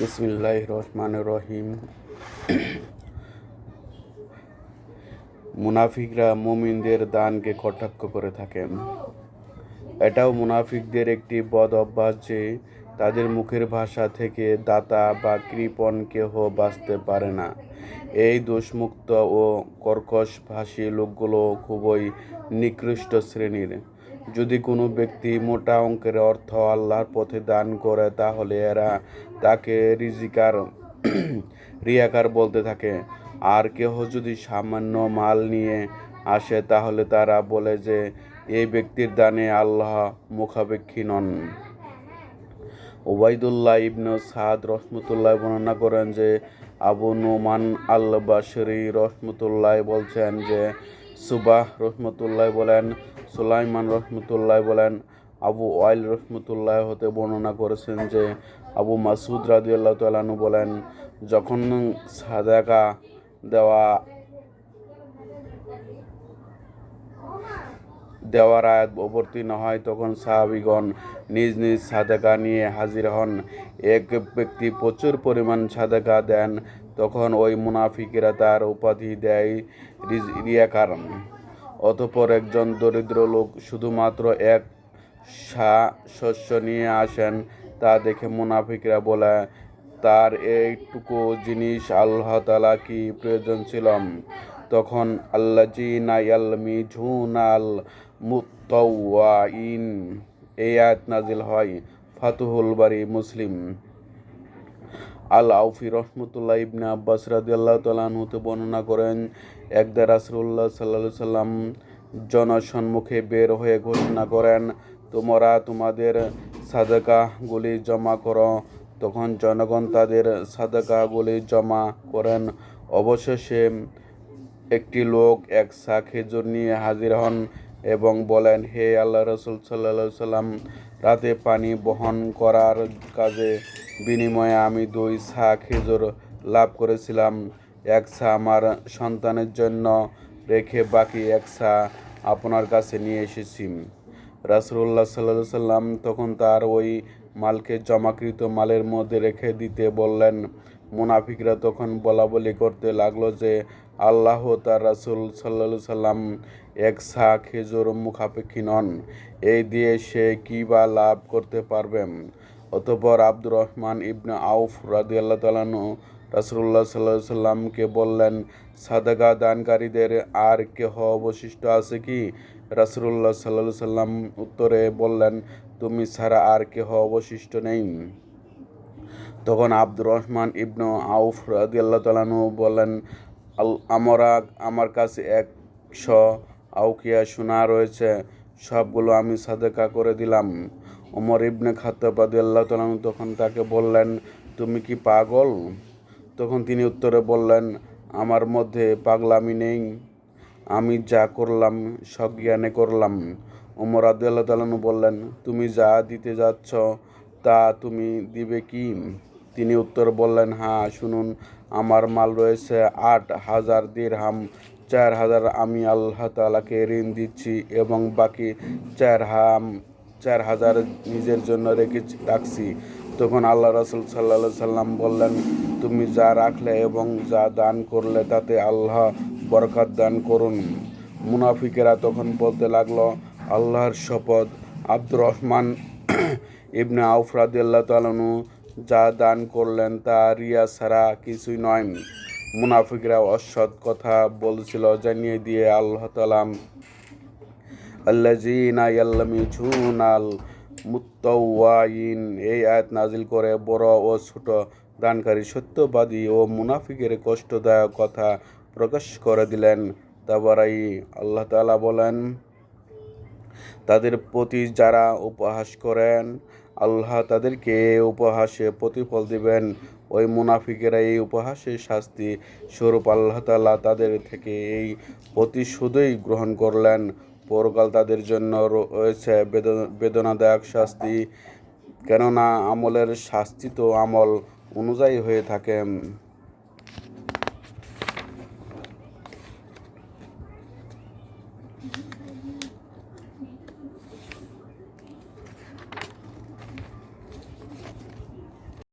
বিসমিল্লাহ রহমান রহিম মুনাফিকরা মুমিনদের দানকে কটাক্ষ করে থাকেন। এটাও মুনাফিকদের একটি বদ অভ্যাস যে তাদের মুখের ভাষা থেকে দাতা বা কৃপণ কেহ বাঁচতে পারে না। এই দোষমুক্ত ও কর্কশ ভাষী লোকগুলো খুবই নিকৃষ্ট শ্রেণির। যদি কোনো ব্যক্তি মোটা অঙ্কের অর্থ আল্লাহর পথে দান করে, তাহলে এরা তাকে রিজিকার, রিয়াকার বলতে থাকে। আর কেহ যদি সামান্য মাল নিয়ে আসে, তাহলে তারা বলে যে, এই ব্যক্তির দানে আল্লাহ মুখাপেক্ষী নন। ওবায়দুল্লাহ ইবনু সাদ রহমতুল্লাহ বর্ণনা করেন যে, আবু নোমান আল বাশরি রহমতুল্লাহ বলছেন যে সুবাহ রহমতুল্লাহ বলেন, সুলাইমান রহমতুল্লাহ বলেন, আবু ওয়াইল রহমতুল্লাহ হতে বর্ণনা করেছেন যে, আবু মাসুদ রাদিউল্লাহ তালানু বলেন, যখন সাদাকা দেওয়া, দেওয়ার আয়াত অবতীর্ণ হয়, তখন সাহাবিগণ নিজ নিজ সাদাকা নিয়ে হাজির হন। এক ব্যক্তি প্রচুর পরিমাণ সাদাকা দেন তখন ওই মুনাফিকেরা তার উপাধি দেয় রিয়াকার অতপর একজন দরিদ্র লোক শুধুমাত্র এক সা শস্য নিয়ে আসেন, তা দেখে মুনাফিকরা বলে, তার এইটুকু জিনিস আল্লাহ তালা কি প্রয়োজন ছিল তখন নাইয়াল মিঝুনাল মুতাওয়াইন এই আয়াত নাজিল হয় ফাতুহুল বাড়ি মুসলিম। আল আউফি রহমতুল্লাহ ইবনে আব্বাস রাদিয়াল্লাহু তাআলা হতে বর্ণনা করেন একদা রাসূলুল্লাহ সাল্লাল্লাহু সাল্লাম জনসম্মুখে বের হয়ে ঘোষণা করেন, তোমরা তোমাদের সাদাকাগুলি জমা করো। তখন জনগণ তাদের সাদাকাগুলি জমা করেন। অবশেষে একটি লোক এক সা খেজুর নিয়ে হাজির হন এবং বলেন, হে আল্লাহ রসুল সাল্লা সাল্লাম রাতে পানি বহন করার কাজে বিনিময়ে আমি দুই সা খেজুর লাভ করেছিলাম। এক সা আমার সন্তানের জন্য রেখে বাকি এক সা আপনার কাছে নিয়ে এসেছি। রাসুল্লাহ সাল্লা সাল্লাম তখন তার ওই মালকে জমাকৃত মালের মধ্যে রেখে দিতে বললেন। মুনাফিকরা তখন বলা বলি করতে লাগল যে, আল্লাহ তার রাসুল সাল্লা সাল্লাম এক সা খেজুর মুখাপেক্ষী নন। এই দিয়ে সে কী বা লাভ করতে পারবেন অতপর আব্দুর রহমান ইবনে আউফ রাদি আল্লাহ তালানু রাসুল্লাহ সাল্লাহ সাল্লামকে বললেন, সাদাকা দানকারীদের আর কেহ অবশিষ্ট আছে কি? রাসুল্লাহ সাল্লাহ সাল্লাম উত্তরে বললেন, তুমি ছাড়া আর কেহ অবশিষ্ট নেই। তখন আব্দুর রহমান ইবনু আউফ রাদিয়াল্লাহু তালানু বলেন আমরা, আমার কাছে একশো আউকিয়া সোনা রয়েছে, সবগুলো আমি সাদেকা করে দিলাম। ওমর ইবনে খাত্তাব রাদিয়াল্লাহু তালানু তখন তাকে বললেন, তুমি কি পাগল? তখন তিনি উত্তরে বললেন, আমার মধ্যে পাগলামি নেই। আমি যা করলাম সজ্ঞানে করলাম। ওমর আদাল্লাহ তালানু বললেন, তুমি যা দিতে যাচ্ছ, তা তুমি দিবে কি? তিনি উত্তর বললেন হ্যাঁ শুনুন, আমার মাল রয়েছে আট হাজার দিরহাম। চার হাজার আমি আল্লাহ তালাকে ঋণ দিচ্ছি এবং বাকি চার হাম চার হাজার নিজের জন্য রেখে রাখছি। তখন আল্লাহ রসুল সাল্লা সাল্লাম বললেন, তুমি যা রাখলে এবং যা দান করলে তাতে আল্লাহ বরকত দান করুন। মুনাফিকেরা তখন বলতে লাগল, আল্লাহর শপথ আব্দুর রহমান ইবনে আউফরাদ আল্লাহ তালনু যা দান করলেন তা রিয়া ছাড়া কিছুই নয়। মুনাফিকরা অসৎ কথা বলছিল, জানিয়ে দিয়ে আল্লাহ তালাম আল্লাজিনা ইয়াল্লামিঝুনাল মুত্তাওয়াইন এই আয়াত নাজিল করে বড় ও ছোট দানকারী সত্যবাদী ও মুনাফিকের কষ্টদায়ক কথা প্রকাশ করে দিলেন তাবারাই। আল্লাহ তাআলা বলেন, তাদের প্রতি যারা উপহাস করেন, আল্লাহ তাদেরকে উপহাসে প্রতিফল দিবেন। ওই মুনাফিকেরা এই উপহাসের শাস্তি স্বরূপ আল্লাহ তাআলা তাদের থেকে এই প্রতিশোধই গ্রহণ করলেন। পরকাল তাদের জন্য রয়েছে বেদনা- বেদনাদায়ক শাস্তি। কেননা আমলের শাস্তি তো আমল অনুযায়ী হয়ে থাকে।